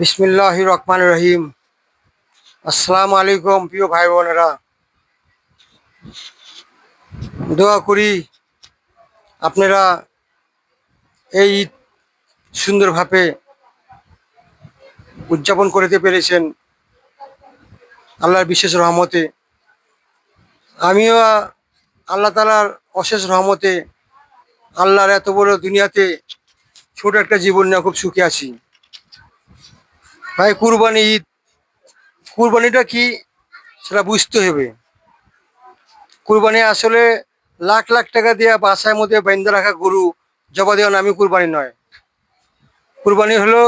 বিসমিল্লাহ রহমান রহিম। আসসালামু আলাইকুম, প্রিয় ভাই বোনেরা। দোয়া করি আপনারা এই ঈদ সুন্দরভাবে উদযাপন করতে পেরেছেন আল্লাহর বিশেষ রহমতে। আমিও আল্লাহ তালার অশেষ রহমতে আল্লাহর এত বড় দুনিয়াতে ছোট একটা জীবন নিয়ে খুব সুখে আছি। ভাই, কুরবানি ঈদ। কুরবানিটা কি সেটা বুঝতে হবে। কুরবানি আসলে লাখ লাখ টাকা দিয়ে বাসায় মধ্যে বেঁধে রাখা গরু জবা দেওয়া নামই কুরবানি নয়। কুরবানি হলো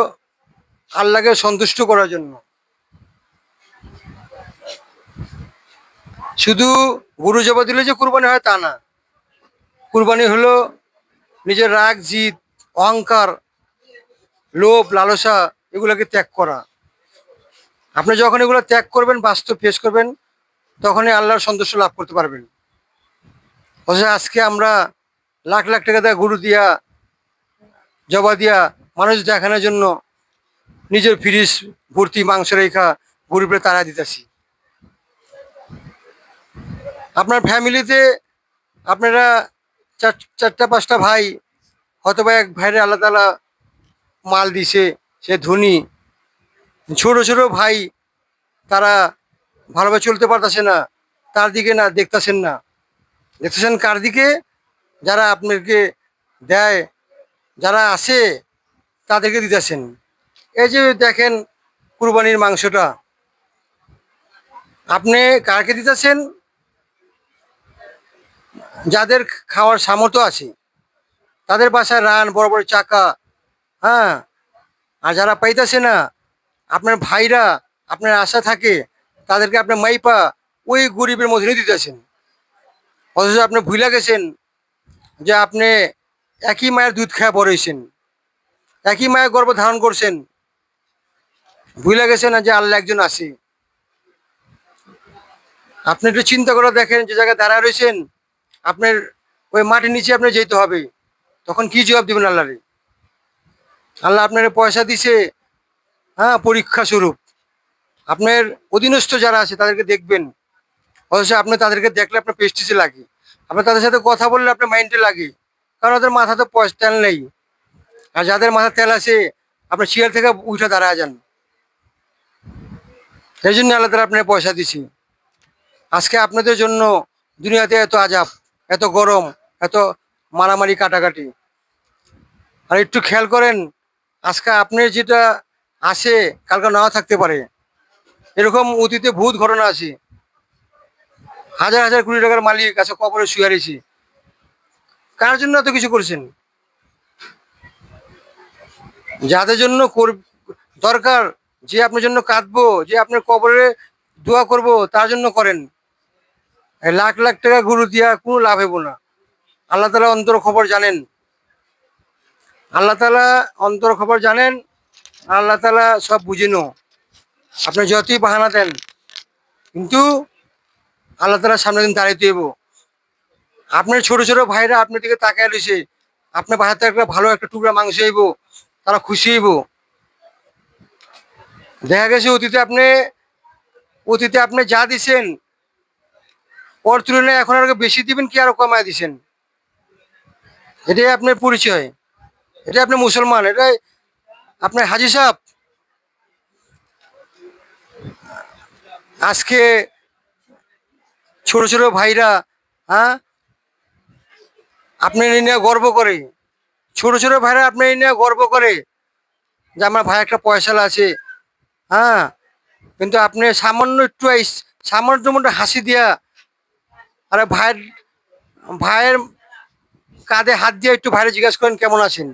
আল্লাহকে সন্তুষ্ট করার জন্য। শুধু গরু জবা দিলে যে কুরবানি হয় তা না। কুরবানি হলো নিজের রাগ, জিদ, অহংকার, লোভ, লালসা এগুলোকে ত্যাগ করা। আপনি যখন এগুলো ত্যাগ করবেন, বাস্তব ফেস করবেন, তখনই আল্লাহর সন্তুষ্ট লাভ করতে পারবেন। অথচ আজকে আমরা লাখ লাখ টাকা দেওয়া গরু দিয়া, জবা দিয়া মানুষ দেখানোর জন্য নিজের ফ্রিজ, ভর্তি মাংস রেখা গরিবের তারা দিতেছি। আপনার ফ্যামিলিতে আপনারা চার, চারটা পাঁচটা ভাই হয়তো বা এক ভাইরে আল্লাহ তালা মাল দিছে সে ধনী, ছোট ছোট ভাই তারা ভালোভাবে চলতে পারতেছে না, তার দিকে না দেখতেছেন না। দেখতেছেন কার দিকে? যারা আপনাকে দেয়, যারা আসে তাদেরকে দিতেছেন। এই যে দেখেন কুরবানির মাংসটা, আপনি কারকে দিতেছেন? যাদের খাওয়ার সামর্থ্য আছে, তাদের বাসায় রান, বড় বড় চাকা হ্যাঁ আর যারা পাইতেছে না, আপনার ভাইরা, আপনার আশা থাকে, তাদেরকে আপনার মাইপা ওই গরিবের মধ্যে দিতেছেন। অথচ আপনি ভুলে গেছেন যে আপনি একই মায়ের দুধ খাওয়া বড় হয়েছেন একই মায়ের গর্ভ ধারণ করছেন। ভুলে গেছেন যে আল্লাহ একজন আছে। আপনি একটু চিন্তা করে দেখেন যে জায়গায় দাঁড়ায় রয়েছেন আপনার ওই মাটির নিচে আপনি যেতে হবে, তখন কি জবাব দেবেন আল্লাহরে? আল্লাহ আপনার পয়সা দিছে। হ্যাঁ পরীক্ষা স্বরূপ। আপনার অধীনস্থ যারা আছে, তাদেরকে দেখবেন। অথচ আপনি তাদেরকে দেখলে আপনার পেস্টিসে লাগে। আপনার তাদের সাথে কথা বললে আপনার মাইন্ডে লাগে। কারণ ওদের মাথা তো পয়সা, তেল নেই। আর যাদের মাথা তেল আছে আপনার চেয়ার থেকে উঠে দাঁড়ায় যান। সেই জন্য আল্লাহ তালা আপনার পয়সা দিছি। আজকে আপনাদের জন্য দুনিয়াতে এত আজাব এত গরম, এত মারামারি কাটাকাটি। আর একটু খেয়াল করেন আজকে আপনার যেটা আসে, কালকে নাও থাকতে পারে। এরকম অতীতে ভূত ঘটনা আছে। হাজার হাজার কোটি টাকার মালিক আছে কবরে শুয়ে রয়েছি। কার জন্য এত কিছু করছেন? যাদের জন্য কর- দরকার, যে আপনার জন্য কাঁদবো, যে আপনার কবরে দোয়া করব, তার জন্য করেন। লাখ লাখ টাকা গুরু দিয়া কোনো লাভ হইব না। আল্লাহ তালা অন্তর খবর জানেন। আল্লাহ তালা অন্তর খবর জানেন, আল্লাহ তালা সব বুঝেনো আপনি যতই বাহানা দেন, কিন্তু আল্লাহ তালার সামনে দিন দাঁড়িয়ে দেবো আপনার ছোট ছোট ভাইরা আপনার দিকে তাকায় রয়েছে আপনার বাহাতে একটা ভালো একটা টুকরা মাংস হইব, তারা খুশি হইব। দেখা গেছে অতীতে আপনি অতীতে আপনি যা দিছেন, ওর তুলনায় এখন আরও বেশি দিবেন কি আরও কমায় দিছেন? এটাই আপনার পরিচয়। এটাই আপনি মুসলমান এটাই আপনার হাজি সাহেব। আজকে ছোট ছোট ভাইরা হ্যাঁ আপনি নিয়ে গর্ব করে। ছোট ছোট ভাইরা আপনি নিয়ে গর্ব করে যে আমার ভাই একটা পয়সা আছে হ্যাঁ কিন্তু আপনি সামান্য একটু সামান্য মতো হাসি দিয়া, আরে ভাইয়ের ভাইয়ের কাঁধে হাত দিয়ে একটু ভাইরে জিজ্ঞাসা করেন কেমন আছেন?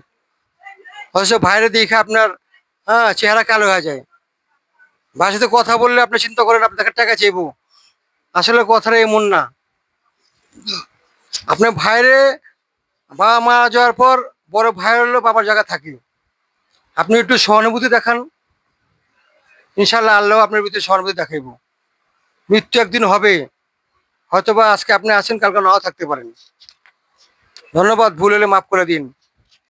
অথচ ভাইরে দেখে আপনার হ্যাঁ চেহারা কালো হয়ে যায়। ভাইয়ের সাথে কথা বললে আপনি চিন্তা করেন আপনাকে টাকা চাইব। আসলে কথাটা এমন না। আপনার ভাইরে বাবা মারা যাওয়ার পর বড় ভাই হলো, বাবার জায়গা থাকে। আপনি একটু সহানুভূতি দেখান। ইনশাল্লাহ আল্লাহ আপনার ভিতরে সহানুভূতি দেখাইব। মৃত্যু একদিন হবে। হয়তোবা আজকে আপনি আছেন, কালকে নাও থাকতে পারেন। ধন্যবাদ, ভুল হলে মাফ করে দিন।